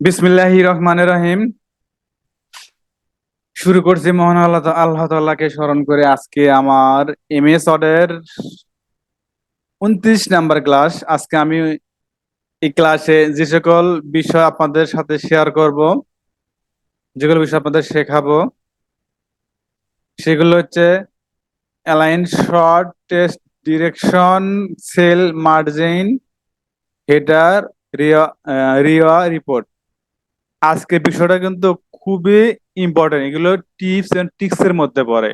বিসমিল্লাহি রহমান রহিম। শুরু করছি মহান আল্লাহ আল্লাহ তাআলাকে স্মরণ করে আজকে আমার এমএস অডের উনত্রিশ নাম্বার ক্লাস। আজকে আমি এই ক্লাসে যে সকল বিষয় আপনাদের সাথে শেয়ার করব যেগুলো বিষয় আপনাদের শেখাবো, সেগুলো হচ্ছে align sort text direction cell margin header Riya রিয়া রিপোর্ট আজকে বিষয়টা কিন্তু খুবই ইম্পর্টেন্ট এগুলো টিপস এন্ড ট্রিক্স এর মধ্যে পড়ে।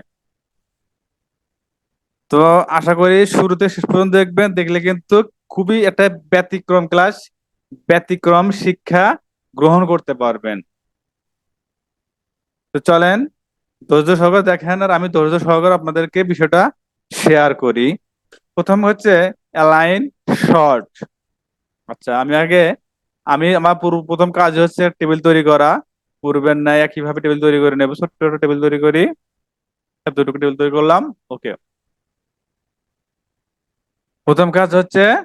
তো আশা করি শুরুতে শেষ পর্যন্ত দেখবেন, দেখলে কিন্তু খুবই একটা ব্যতিক্রম ক্লাস ব্যতিক্রম শিক্ষা গ্রহণ করতে পারবেন। তো চলেন, ধৈর্য সহকারে দেখেন আর আমি ধৈর্য সহকারে আপনাদেরকে বিষয়টা শেয়ার করি। প্রথম হচ্ছে অ্যালাইন শর্ট আচ্ছা আমি আগে, আমি আমার পুরো- প্রথম কাজ হচ্ছে টেবিল তৈরি করা। পূর্বের ন্যায় একইভাবে টেবিল তৈরি করে নেব? ছোট্ট ছোট টেবিল তৈরি করি। এতটুকু টেবিল তৈরি করলাম। ওকে। প্রথম কাজ হচ্ছে,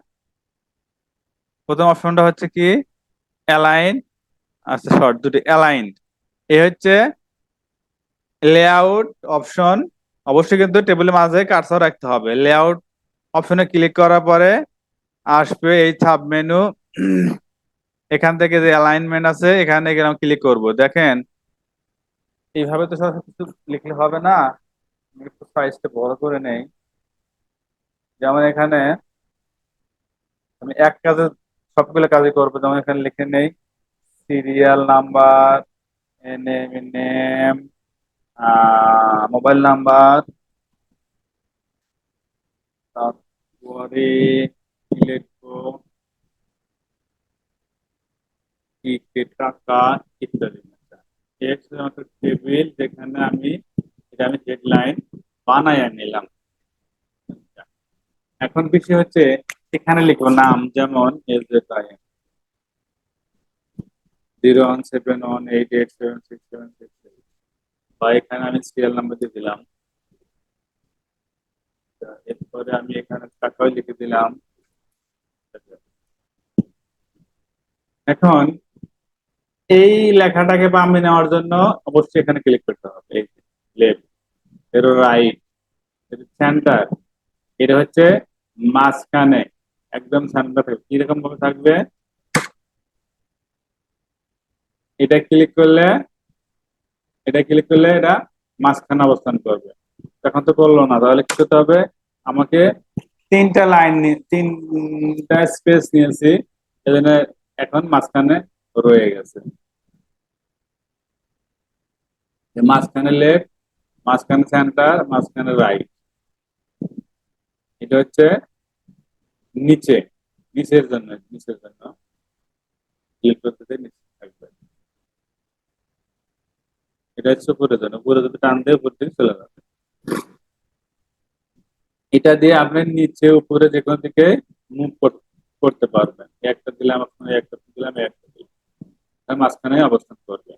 প্রথম অপশনটা হচ্ছে কি? অ্যালাইন আচ্ছা শর্ট দুটি অ্যালাইন এ হচ্ছে লেআউট অপশন। অবশ্যই কিন্তু টেবিলের মাঝে কাটসাও রাখতে হবে। লেআউট অপশনে ক্লিক করার পরে আসবে এই সাব মেনু এখান থেকে যে অ্যালাইনমেন্ট আছে, এখানে গেলাম ক্লিক করব। দেখেন, এইভাবে তো সব কিছু লিখলে হবে না। একটু সাইজটা বড় করে নেই। যেমন এখানে আমি এক কাজে সবগুলো কাজই করব, যেমন এখানে লিখে নেই serial number name name mobile number তারপরে কি লিখব কি টাকা ইত্যাদি। এক শুধুমাত্র টেবিল যেখানে আমি, এটা আমি হেডলাইন বানাইয়া নিলাম। এখন বিষয় হচ্ছে, এখানে লিখব নাম যেমন S J time zero one seven one eight eight seven six seven six বা এখানে আমি সিরিয়াল নাম্বার দিয়ে দিলাম। এরপরে আমি এখানে টাকাও লিখে দিলাম। এখন এই লেখাটাকে বামে নেওয়ার জন্য অবশ্যই এখানে ক্লিক করতে হবে। এই লেফট এর রাইট এর সেন্টার এটা হচ্ছে মাঝখানে, একদম সেন্টার থাকবে। কীরকম ভাবে থাকবে? এটা ক্লিক করলে, এটা ক্লিক করলে এটা মাঝখানে অবস্থান করবে। এখন তো করল না, তাহলে কি করতে হবে? আমাকে তিনটা লাইন তিনটা স্পেস নিয়েছি। এখন মাঝখানে রয়ে গেছে। মাঝখানে লেফট মাঝখানে সেন্টার মাঝখানে রাইট এটা হচ্ছে নিচে, নিচের জন্য নিচের জন্য। এটা হচ্ছে উপরের জন্য। উপরে টান দিয়ে উপর দিকে চলে যাবে। এটা দিয়ে আপনি নিচে, উপরে যে কোনো দিকে মুভ করতে পারবেন। একটা দিলাম একটা দিলাম তার মাঝখানে অবস্থান করবে।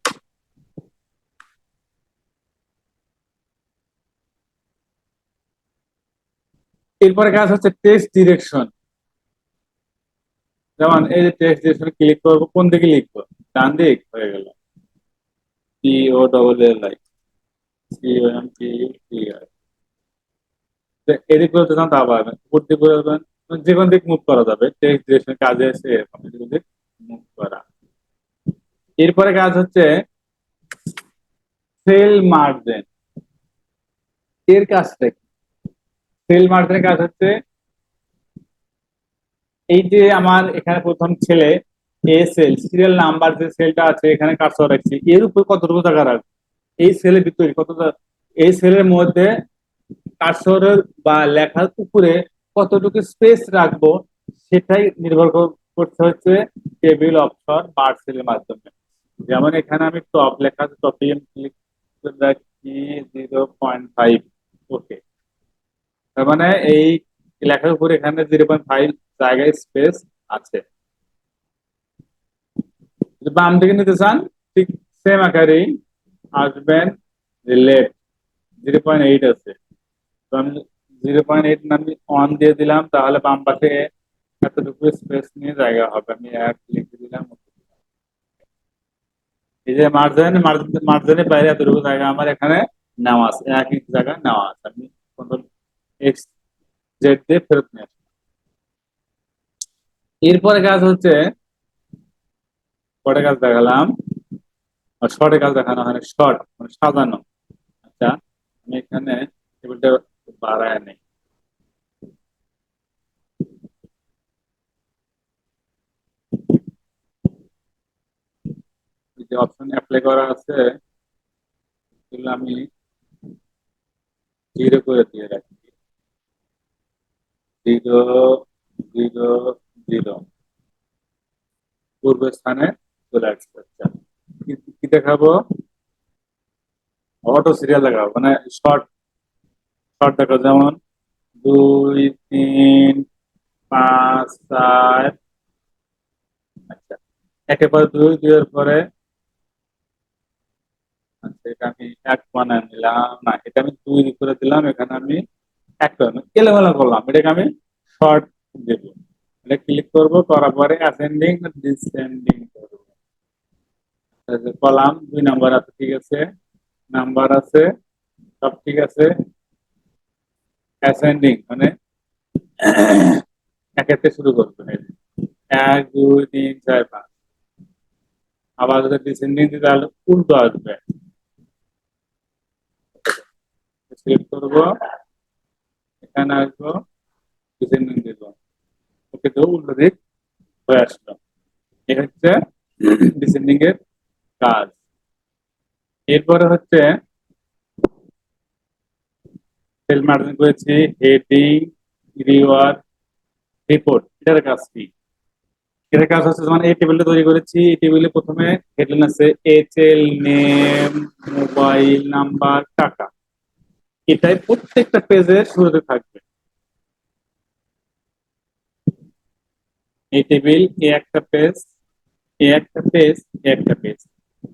এরপরে কাজ হচ্ছে টেক্সট ডিরেকশন যেমন এই যে টেক্সট ডিরেকশন ক্লিক করব, কোন দিকে লিখব? ডান দিক, হয়ে গেল। P O double L I M T I এদিক করতে চান তা পারবেন উপর দিক যে কোনো দিক মুভ করা যাবে। টেক্সট ডিরেকশন কাজে এসে এরকম দিক মুভ করা। এরপরে কাজ হচ্ছে সেল মার্জিন। এর কাজটা কি? সেল মার্জিনের কাজ হচ্ছে এই যে আমার এখানে প্রথম ছেলে, এ সেল সিরিয়াল নাম্বার যে সেলটা আছে, এখানে কাজ রাখছি এর উপর কতটুকু টাকা রাখব? এই সেলের ভিতরে কত এই সেলের মধ্যে কার্সরের বা লেখার উপরে কতটুকু স্পেস রাখব, সেটাই নির্ভর কর- করতে হচ্ছে টেবিল অপশন বার সেলের মাধ্যমে। যেমন এখানে আমি টপ লেখা আছে টপ ক্লিক করে রাখছি জিরো পয়েন্ট ফাইভ ওকে তার মানে এই লেখার উপরে এখানে জিরো পয়েন্ট ফাইভ জায়গায় স্পেস আছে। বাম দিকে নিতে চান, ঠিক সেম আকারেই আসবেন লেফট জিরো পয়েন্ট এইট আছে। তো আমি জিরো পয়েন্ট এইট আমি অন দিয়ে দিলাম, তাহলে বাম পাশে এতটুকু স্পেস নিয়ে জায়গা হবে। আমি এক লিখে দিলাম এই যে মার্জিন মার্জিনের বাইরে এতটুকু জায়গা, আমার এখানে নেওয়া আছে, এক ইঞ্চ জায়গা নেওয়া আছে। আমি কন্ট্রোল এক্স জেড দিয়ে ফেরত নিয়ে আসব এরপরে কাজ হচ্ছে পরে কাজ দেখালাম শর্টে কাজ দেখানো হয় শর্ট মানে সাজানো। আচ্ছা আমি এখানে টেবিলটা বাড়ায় নেই। যে অপশন অ্যাপ্লাই করা আছে এগুলো আমি জিরো করে দিয়ে রাখি। জিরো জিরো জিরো পূর্ব স্থানে চলে আসছে আচ্ছা। কি- দেখাবো? অটো সিরিয়াল দেখাবো মানে শর্ট শর্ট দেখো যেমন দুই, তিন, পাঁচ, চার আচ্ছা। একেবারে দুই, দুইয়ের পরে আচ্ছা এটা আমি এক বানায় নিলাম, না, এটা আমি দুই করে দিলাম, এখানে আমি এক করে এলোমেলো করলাম, এটাকে আমি শর্ট দেব। এটা ক্লিক করব, করার পরে অ্যাসেন্ডিং ডিসেন্ডিং করব? কলাম, দুই নাম্বার আছে, ঠিক আছে? নাম্বার আছে, সব ঠিক আছে? অ্যাসেন্ডিং মানে একেতে শুরু যে। এক, দুই, তিন, চার, পাঁচ। আবার যদি ডিসেন্ডিং দিতে তাহলে উল্টো আসবে। সিলেক্ট করব। এখানে আসব ডিসেন্ডিং দিব। ওকে, তো উল্টো দিক হয়ে আসলো। এই হচ্ছে ডিসেন্ডিং এর কাজ। এরপরে হচ্ছে সেল মার্জিন করেছি হেডিং রিওয়ার্ড রিপোর্ট এটার কাজ কি? এটার কাজ হচ্ছে যেমন এই টেবিলটা তৈরি করেছি। এই টেবিলে প্রথমে হেডলাইন আছে এইচএল নেম মোবাইল নাম্বার টাকা। এটাই প্রত্যেকটা পেজের শুরুতে থাকবে। এই টেবিল এ একটা পেজ এ একটা পেজ এ একটা পেজ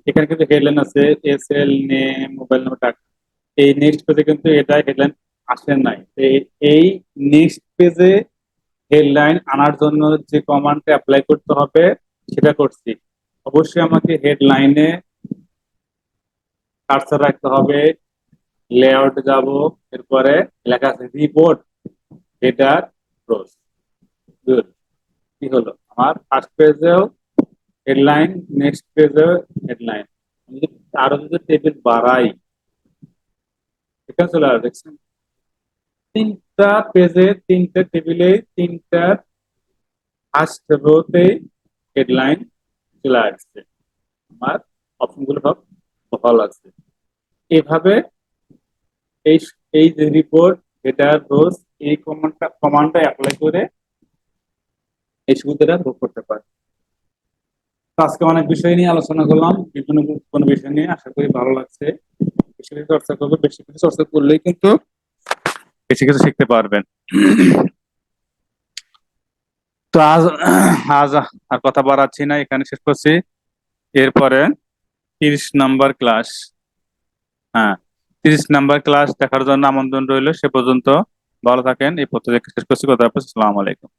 এখানে কিন্তু হেডলাইন আছে S L name mobile number টাকা এই নেক্সট পেজে কিন্তু এটা হেডলাইন আসে নাই। এই- এই নেক্সট পেজে হেডলাইন আনার জন্য যে কমান্ডটা অ্যাপ্লাই করতে হবে, সেটা করছি। অবশ্যই আমাকে হেডলাইনে কার্সার রাখতে হবে লেআউট যাব, এরপরে লেখা আছে রিপোর্ট হেডার ক্লোজ গুড কি হলো? আমার ফার্স্ট পেজেও হেডলাইন নেক্সট পেজেও হেডলাইন আমি যদি আরও যদি টেবিল বাড়াই, এখানে চলে আসবে তিনটা পেজে তিনটা টেবিলে তিনটা ফার্স্ট রোতে হেডলাইন চলে আসছে। আমার অপশনগুলো সব বহাল আছে। এভাবে এই এই রিপোর্ট হেডার রোজ এই কমান্ডটা কমান্ডটা অ্যাপ্লাই করে এই সুবিধাটা ভোগ করতে পারে। আজকে অনেক বিষয় নিয়ে আলোচনা করলাম, বিভিন্ন কোনো বিষয় নিয়ে। আশা করি ভালো লাগছে। বেশি কিছু চর্চা করব, বেশি কিছু চর্চা করলেই কিন্তু বেশি কিছু শিখতে পারবেন। তো আজ আজ আর কথা বাড়াচ্ছি না, এখানে শেষ করছি। এরপরে তিরিশ নাম্বার ক্লাস হ্যাঁ। তিরিশ নাম্বার ক্লাস দেখার জন্য আমন্ত্রণ রইল, সে পর্যন্ত ভালো থাকেন, এই পত্রিকা শেষ করছি, কথা আসসালামু আলাইকুম।